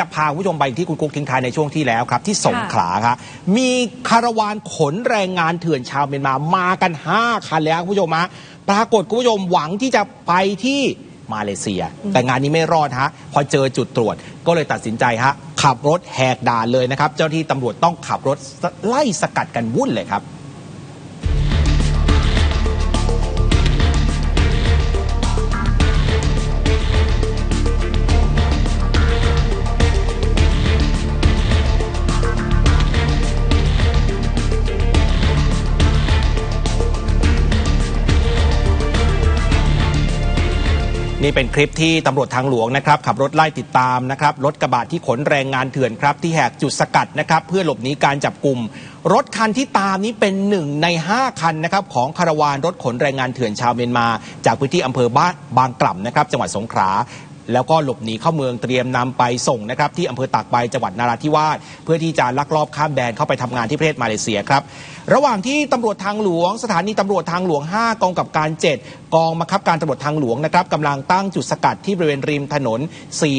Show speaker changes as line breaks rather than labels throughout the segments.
จะพาคุณผู้ชมไปที่คุณกุ๊กทิ้งท้ายในช่วงที่แล้วครับ ที่สงขลาครับมีคาราวานขนแรงงานเถื่อนชาวเมียนมามากัน 5 คันแล้วคุณผู้ชมฮะปรากฏคุณผู้ชมหวังที่จะไปที่มาเลเซีย แต่งานนี้ไม่รอดฮะพอเจอจุดตรวจก็เลยตัดสินใจฮะขับรถแหกด่านเลยนะครับ เจ้าหน้าที่ตำรวจต้องขับรถไล่สกัดกันวุ่นเลยครับ นี่เป็นคลิปที่ตำรวจทางหลวงนะครับขับรถไล่ติดตามนะครับรถกระบะที่ขนแรงงานเถื่อนครับ ที่แหกจุดสกัดนะครับ เพื่อหลบหนีการจับกลุ่ม รถคันที่ตามนี้เป็นหนึ่งใน 5 คันนะครับของคาราวานรถขนแรงงานเถื่อนชาวเมียนมา จากพื้นที่อำเภอบ้านบางกล่ำนะครับจังหวัดสงขลา แล้วก็หลบหนีเข้าเมืองเตรียมนำไปส่งนะครับที่อำเภอตากใบจังหวัดนาราธิวาสเพื่อที่จะลักลอบข้ามแดนเข้าไปทำงานที่ประเทศมาเลเซียครับระหว่างที่ตำรวจทางหลวง สถานีตำรวจทางหลวง 5 กองกับการ 7 กองบังคับการตำรวจทางหลวงนะครับกำลังตั้งจุดสกัดที่บริเวณริมถนน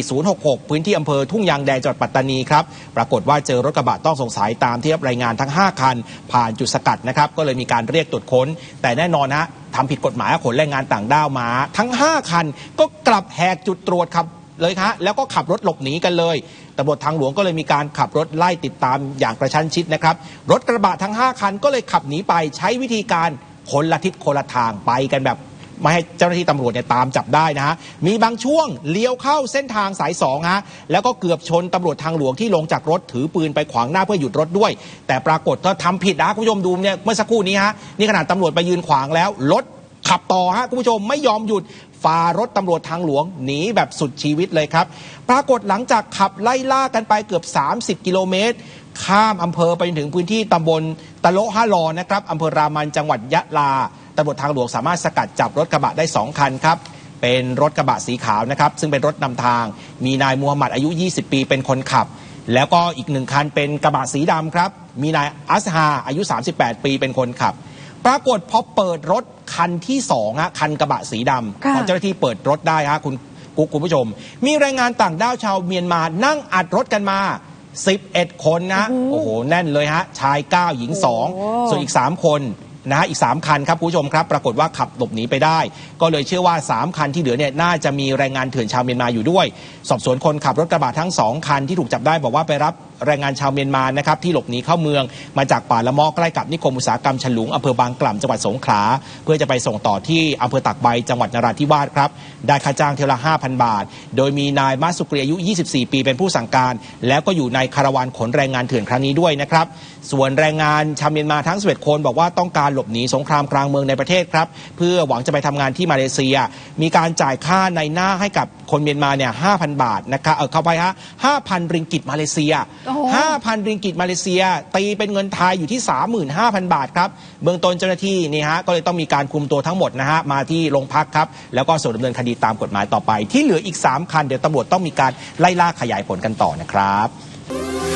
4066 พื้นที่อำเภอทุ่งยางแดงจังหวัดปัตตานีครับปรากฏว่าเจอรถกระบะต้องสงสัยตามที่รับรายงานทั้ง 5 คัน ผ่านจุดสกัดนะครับก็เลยมีการเรียกตรวจค้น แต่แน่นอนฮะ ทำผิดกฎหมายขนแรงงานต่างด้าวมา ทั้ง 5 คันก็กลับแหกจุดตรวจครับเลยฮะแล้วก็ขับรถหลบหนีกันเลยตำรวจทางหลวงก็เลยมีการขับรถไล่ติดตามอย่างกระชั้นชิดนะครับ รถกระบะทั้ง 5 คันก็เลยขับหนีไปใช้วิธีการคนละทิศคนละทางไปกันแบบ ไม่ให้เจ้าหน้าที่ตำรวจเนี่ยตามจับได้นะฮะมีบางช่วงเลี้ยวเข้าเส้นทางสายสองฮะแล้วก็เกือบชนตำรวจทางหลวงที่ลงจากรถถือปืนไปขวางหน้าเพื่อหยุดรถด้วย แต่ปรากฏก็ทำผิดนะคุณผู้ชมดูเนี่ยเมื่อสักครู่นี้ฮะนี่ขนาดตำรวจไปยืนขวางแล้วรถขับต่อฮะคุณผู้ชมไม่ยอมหยุดฝ่ารถตำรวจทางหลวงหนีแบบสุดชีวิตเลยครับ ปรากฏหลังจากขับไล่ล่ากันไปเกือบ 30 กิโลเมตร ข้ามอำเภอไปถึงพื้นที่ตำบลตะโลฮะลอนะครับอำเภอรามันจังหวัดยะลา ตำรวจทางหลวงสามารถสกัดจับรถกระบะได้ 2 คันครับ เป็นรถกระบะสีขาวนะครับ ซึ่งเป็นรถนำทาง มีนายมูฮัมหมัดอายุ 20 ปีเป็นคนขับ แล้วก็อีกหนึ่งคันเป็นกระบะสีดำครับ มีนายอัสฮาอายุ 38 ปีเป็นคนขับ ปรากฏพอเปิดรถคันที่สองฮะคันกระบะสีดำ
ค่ะ
พอเจ้าหน้าที่เปิดรถได้ฮะคุณกุ๊กคุณผู้ชม มีแรงงานต่างด้าวชาวเมียนมานั่งอัดรถกันมา 11 คนนะ โอ้โห แน่นเลยฮะ ชาย 9 หญิง
โอ้
2ส่วนอีก 3 คน นะฮะอีก 3 คันครับคุณผู้ชมครับ ปรากฏว่าขับหลบหนีไปได้ ก็เลยเชื่อว่า 3 คันที่เหลือเนี่ยน่าจะมีแรงงานเถื่อนชาวเมียนมาอยู่ด้วย สอบสวนคนขับรถกระบะทั้ง 2 คันที่ถูกจับได้บอกว่าไปรับ แรงงานชาวเมียนมานะครับที่หลบหนีเข้าเมืองมาจากป่าละมอใกล้กับนิคมอุตสาหกรรมฉลุงอำเภอบางกล่ำจังหวัดสงขลาเพื่อจะไปส่งต่อที่อำเภอตากใบจังหวัดนราธิวาสครับได้ค่าจ้างเที่ยวละ 5,000 บาท โดยมีนายมาสุกรีอายุ 24 ปีเป็นผู้สั่งการ แล้วก็อยู่ในคาราวานขนแรงงานเถื่อนครั้งนี้ด้วยนะครับส่วนแรงงานชาวเมียนมาทั้ง11คนบอกว่าต้องการหลบหนีสงครามกลางเมืองในประเทศครับเพื่อหวังจะไปทำงานที่มาเลเซีย มีการจ่ายค่าในหน้าให้กับคนเมียนมาเนี่ย5,000 บาทนะครับเออเข้าไปฮะ5,000 ริงกิตมาเลเซีย5,000 ริงกิตมาเลเซีย ตีเป็นเงินไทยอยู่ที่ 35,000 บาทครับ เบื้องต้นเจ้าหน้าที่นี่ฮะก็เลยต้องมีการคุมตัวทั้งหมดนะฮะมาที่โรงพักครับ แล้วก็ส่งดำเนินคดีตามกฎหมายต่อไป ที่เหลืออีก 3 คัน เดี๋ยวตำรวจต้องมีการไล่ล่าขยายผลกันต่อนะครับ